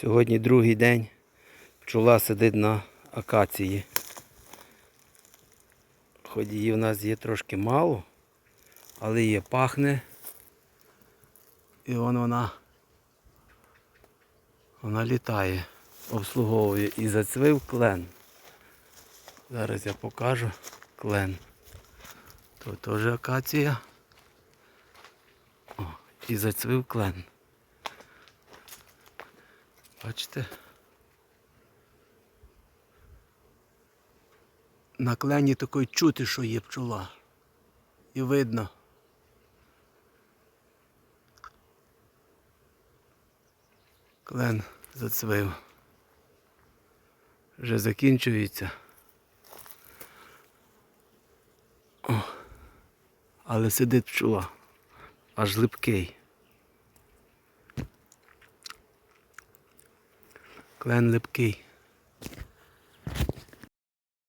Сьогодні другий день пчола сидить на акації. Хоч її в нас є трошки мало, але є пахне. І вон вона, вона літає, обслуговує і зацвив клен. Зараз я покажу клен. Тут теж акація. О, і зацвив клен. Бачите? На клені такої чути, що є пчола. І видно. Клен зацвив. Вже закінчується. О, але сидить пчола. Аж липкий. Клен липкий.